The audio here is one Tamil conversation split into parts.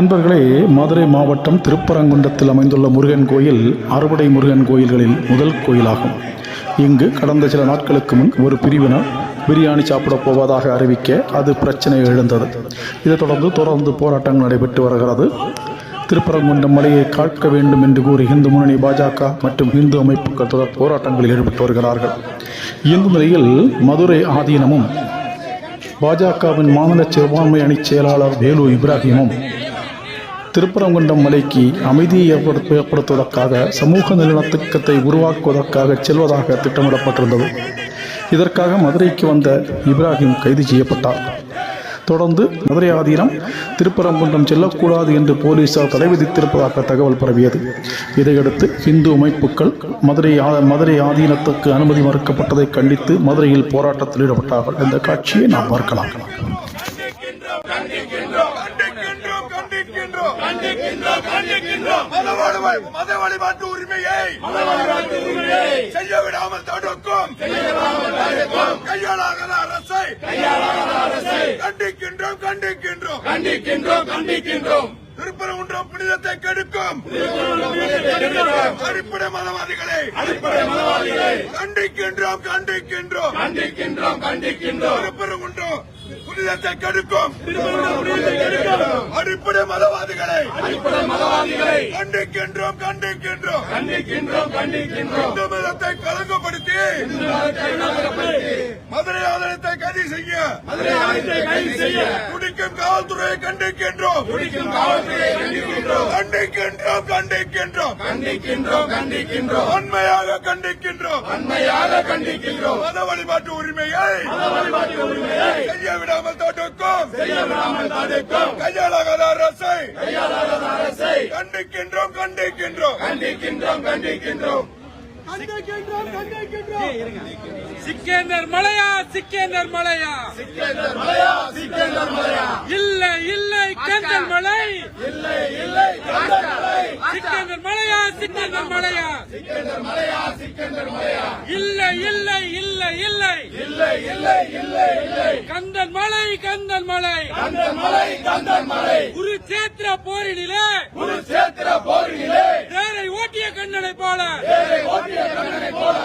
அன்பர்களே மதுரை மாவட்டம் திருப்பரங்குன்றத்தில் அமைந்துள்ள முருகன் கோயில் அறுபடை முருகன் கோயில்களில் முதல் கோயிலாகும். இங்கு கடந்த சில நாட்களுக்கு முன் ஒரு பிரிவினர் பிரியாணி சாப்பிட போவதாக அறிவிக்க அது பிரச்சனை எழுந்தது. இதைத் தொடர்ந்து தொடர்ந்து போராட்டங்கள் நடைபெற்று வருகிறது. திருப்பரங்குன்றம் மலையை காக்க வேண்டும் என்று கூறி இந்து முன்னணி பாஜக மற்றும் இந்து அமைப்புகள் தொடர் போராட்டங்களில் ஈடுபட்டு வருகிறார்கள். இந்த நிலையில் மதுரை ஆதீனமும் பாஜகவின் மாநில சிறுபான்மை அணி செயலாளர் வேலு இப்ராஹிமும் திருப்பரங்குன்றம் மலைக்கு அமைதியை ஏற்படுத்த ஏற்படுத்துவதற்காக சமூக நல்லிணக்கத்தை உருவாக்குவதற்காக செல்வதாக திட்டமிடப்பட்டிருந்தது. இதற்காக மதுரைக்கு வந்த இப்ராஹிம் கைது செய்யப்பட்டார். தொடர்ந்து மதுரை ஆதீனம் திருப்பரங்குன்றம் செல்லக்கூடாது என்று போலீசார் தடை விதித்திருப்பதாக தகவல் பரவியது. இதையடுத்து இந்து அமைப்புகள் மதுரை மதுரை ஆதீனத்துக்கு அனுமதி மறுக்கப்பட்டதை கண்டித்து மதுரையில் போராட்டத்தில் ஈடுபட்டார்கள். இந்த காட்சியை நாம் பார்க்கலாம் கண்டிக்கின்றோம் கண்டிக்கின்றோம் கண்டிக்கின்றோம் கண்டிக்கின்றோம். மத வழிபாடு மத வழிபாட்டு உரிமையை செய்ய விடாமல் தடுக்கும். கையாளாகாத அரசை கண்டிக்கின்றோம் கண்டிக்கின்றோம். கண்டிக்கின்றோம் கண்டிக்கின்றோம். திருப்பரங்குன்றம் புனிதத்தை கெடுக்கும். அடிப்படை மதவாதிகளை அடிப்படை மதவாதிகளை கண்டிக்கின்றோம் கண்டிக்கின்றோம். கண்டிக்கின்றோம் கண்டிக்கின்றோம். திருப்பரங்குன்றம் புனிதத்தை கெடுக்கும். அடிப்படை மதவாதிகளை. கண்டிக்கின்றோம் கண்டிக்கின்றோம். கண்டிக்கின்றோம் கண்டிக்கின்றோம். இந்து மதத்தை கலங்கப்படுத்தி. மதுரை ஆலயத்தை கைது செய்ய. மதுரை ஆலயத்தை கைது செய்ய. குடிக்கும் காவல்துறையை கண்டிக்கின்றோம். குடிக்கும் காவல்துறையை கண்டிக்கின்றோம். கண்டிக்கின்றோம் கண்டிக்கின்றோம். கண்டிக்கின்றோம் கண்டிக்கின்றோம். உண்மையாக கண்டிக்கின்றோம். உண்மையாக கண்டிக்கின்றோம். மத வழிபாட்டு உரிமையை மத வழிபாட்டு உரிமையை செய்ய விடாமல் தடுக்கும். செய்ய விடாமல் தடுக்கும். கையாளாகாத அரசை கையாளாகாத அரசை கண்டிக்கின்றோம் கண்டிக்கின்றோம். கண்டிக்கின்றோம் கண்டிக்கின்றோம். கண்டிக்கின்றோம் கண்டிக்கின்றோம். சிக்கேந்தர் மலையா சிக்கேந்தர் மலையா. சிக்கந்தர் மலையா சிக்கந்தர் மலையா. இல்லை இல்லை கந்தல் மலை. இல்லை இல்லை கந்தர் மலை சிக்கேந்தர் மலையா சிக்கேந்தர் மலையா? சிக்கந்தர் மலையா சிக்கந்தர் மலையா இல்லை இல்லை இல்லை இல்லை. இல்லை இல்லை இல்லை இல்லை கந்தன் மலை கந்தன் மலை. கந்தர் மலை கந்தர் மலை குருச்சேத்திர போரினிலே. குருச்சேத்திர போரிலே தேரை ஓட்டிய கண்ணனை போல. தேரை ஓட்டிய கண்ணனை போல.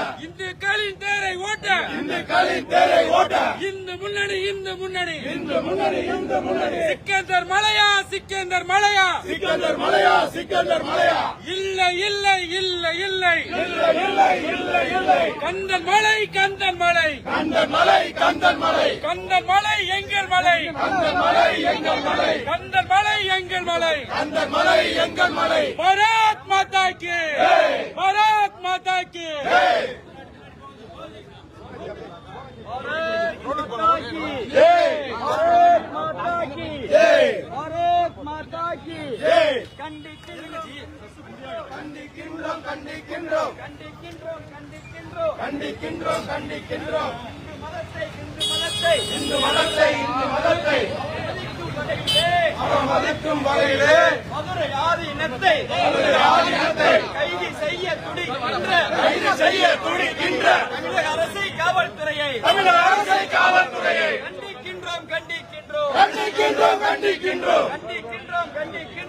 இந்துக்களின் தேரை ஓட்ட. இந்த களின் தேரை ஓட்ட. இந்து முன்னணி இந்து முன்னணி. இந்த முன்னணி இந்த முன்னணி. சிக்கேந்தர் மலையா சிக்கேந்தர் மலையா. சிக்கந்தர் மலையா சிக்கந்தர் மலையா. இல்லை இல்லை இல்லை இல்லை. இல்லை இல்லை இல்லை இல்லை. கந்தன் மலை கந்தன் மலை. கந்தர் மலை கந்தர் மலை. கந்தன் மலை எங்கள் மலை. கந்தர் மலை எங்கள் மலை. கந்தன் மலை எங்கள் மலை. கந்தர் மலை எங்கள் மலை. பாரத் மாதா கி பாரத் மாதா கி கண்டிக்கின்றோம். கண்டிக்கின்றோம் கண்டிக்கின்றோம். இந்து மதத்தை இந்து மதத்தை. அவன் மதிக்கும் வகையிலே. மதுரை ஆதீனத்தை மதுரை ஆதீனத்தை கைது செய்ய துடிக்கின்ற கைது செய்ய துடிக்கின்ற தமிழக அரசை காவல்துறையை. தமிழக அரசை காவல்துறையை. கண்டிக்கின்றோம் கண்டிக்கின்றோம். கண்டிக்கின்றோம் கண்டிக்கின்றோம். கண்டிக்கின்றோம் கண்டிக்கின்றோம்.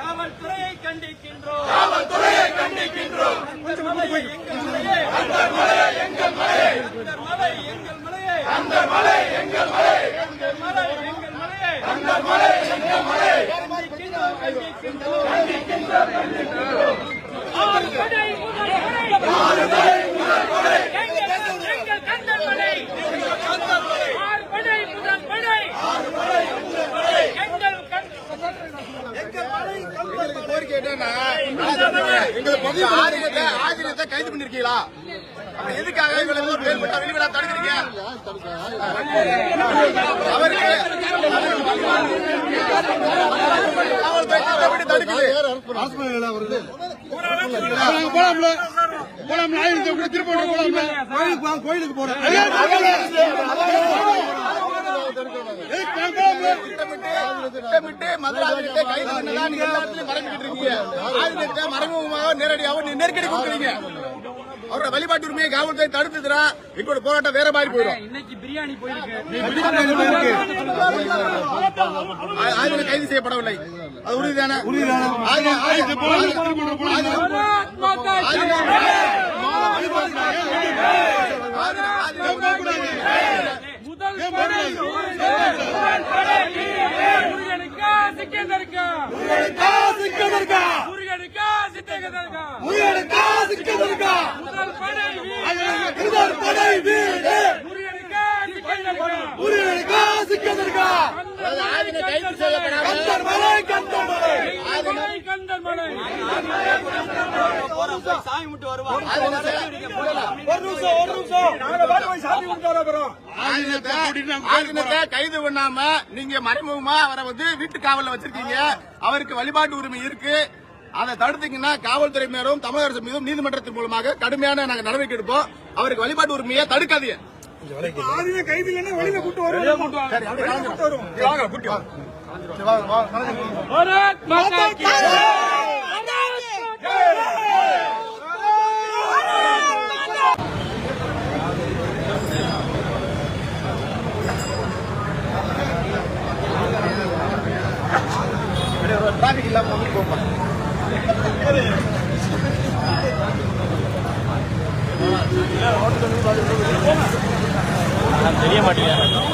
காவல்துறையை கண்டிக்கின்றோம் காவல்துறையை கண்டிக்கின்றோம். அந்த மலை எங்கள் மலையை. அந்த மலை எங்கள் மலையை. அந்த மலை எங்கள் மலையை. அந்த மலை கைது பண்ணிருக்கீங்களா? எதுக்காக வெளிவிட தடுக்கிறீங்க? கோயிலுக்கு போறேன் திட்டமிட்டு மதுரை கைது பண்ணலாம் நீங்க எல்லா மறைஞ்சிட்டு ஆதினத்தை மறைமுகமாக நேரடியாக நீ நெருக்கடி கொடுக்குறீங்க அவரோட வழிபாட்டு உரிமையை காவல்துறை தடுத்துதுரா எங்களோட போராட்டம் வேற மாதிரி போயிடும் இன்னைக்கு பிரியாணி போயிருக்கு கைது செய்யப்படவில்லை அது உறுதிதானே உறுதிதானே. முதல் கைது பண்ணாம நீங்க மறைமுகமா அவரை வந்து வீட்டு காவல்ல வச்சிருக்கீங்க. அவருக்கு வழிபாட்டு உரிமை இருக்கு. அதை தடுத்தீங்கன்னா காவல்துறை மேலும் தமிழக அரசு மீதும் நீதிமன்றத்தின் மூலமாக கடுமையான நாங்க நடவடிக்கை எடுப்போம். அவருக்கு வழிபாட்டு உரிமையை தடுக்காதீங்க. பாரத் மாதா கி டிராபிக் இல்லாம வந்து போப்பா தெரிய மாட்டேங்குது.